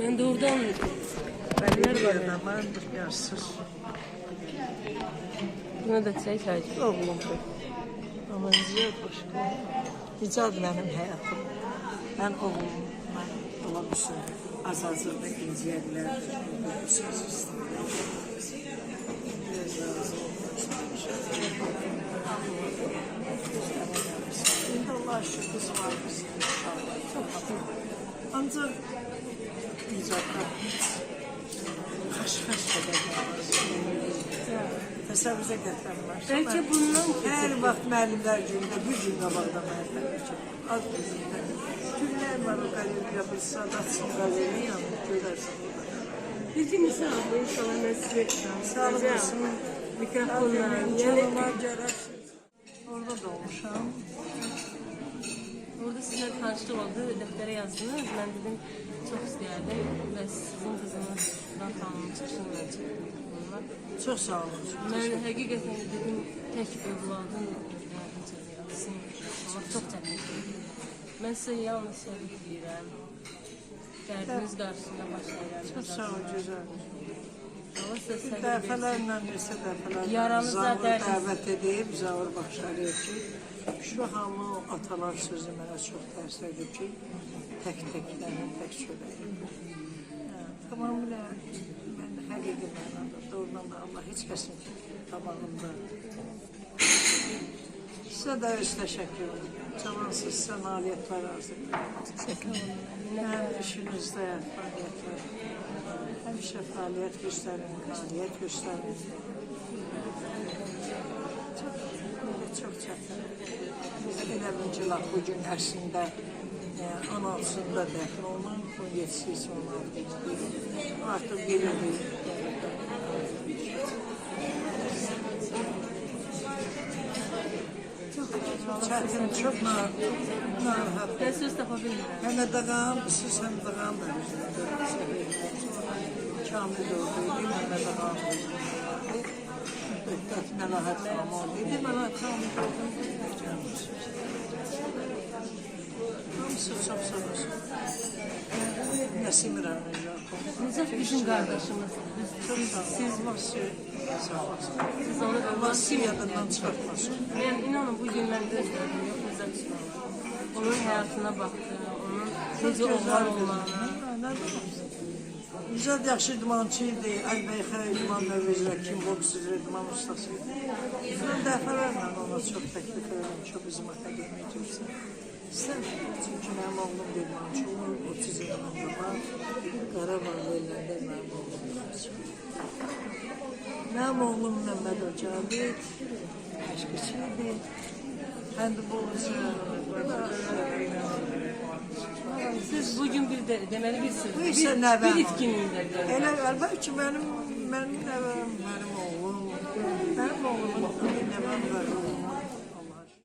Ben de oradan Ben bir adamım, yaşsız. buna da çay çaycı. Oğlumdur. Ama ziyad başqa. Nicad mənim həyatım. Mən oğlum, mən ola bilsin. Azazlıqda inciyə bilərdim. Bu söz istəyirəm. Biraz razı İndi Allah şükür var bizim inşallah. Çok şükür. Ancaq icadda xaş-xaş qədər təsəvvürə gətirmir. Belki bundan Hər vaxt müəllimlər günündə bir qabaqda müəllimlər üçün. Az bizdə. Günlər var o bir sadatçı qaleriya yanında görərsən orada. Bir gün insan bu insana nasip Sağ olasın. Mikrofonlar. Yani var. Orada doğmuşam. Orada sizinle tanıştık oldu. Deftere yazdınız. Ben dedim çok isterdim. Ve sizin kızınızdan kanunun çıkışını. Bunlar. Çox sağ olun. Ben hakikaten dedim tek evladın yardımcı yazsın. Ama çok çetin. Ben size yalnız sevgi dileyirəm. Dərdiniz qarşısında başlayacağım. Çox sağ ol, gözəl. Dəfələrlə neçə dəfələrlə Zavur dəvət edib, Zavur Baxşarıya ki, o atalar sözü mənə çox dərs edib ki, tək-təklərin tək çörəyi. Hə, Tamamilə mən həqiqi mənada, doğrudan da Allah heç kəsin tabağında. Sizə də öz təşəkkürüm. Cavansız sizə nailiyyətlər arzu edirəm. Həm işinizdə fəaliyyətlər. Həmişə fəaliyyət göstərin, fəaliyyət göstərin. Çox, çox çətin. Biz elə bincə laf bu gün ərsində e, 16-sında dəfn olunan 17-si 16 artıq bilirik. Çox çətin, çox na- narahat. Ben söz tapa bilmirəm. Həm dağam, siz həm dağam da Kamil olduydu, həm də dağam Müddət məlahət xanım olduydu, məlahət xanım Hamısı çox sağ olsun. Nəsim İranlı Necət bizim qardaşımız. Çox sağ olun. Siz, Vasi, sağ olsun. siz yadından çıxartmasın. Ben inanın bu gün mən Onun həyatına baxdım, onun necə oğlan olmağına. Güzel yaxşı idmançı idi. Əlbəy xəy idman növü kim boks üzrə idman ustası idi. Mən dəfələrlə ona çox təklif edirəm ki, bizim akademiya girsin. Çünki mənim oğlum bir idmançı olur, 30 ildən var. Qarabağ ellərində mənim oğlum oğlum Ocabid, məşqçi idi. Həndbolçu, Siz bugün bir de deməli bir söz, Bu bir, isə nəvəm. bir itkinlikdə. Elə əlbəttə ki, mənim mənim nəvəm, mənim oğlum, mənim oğlumun bir nəvəm var.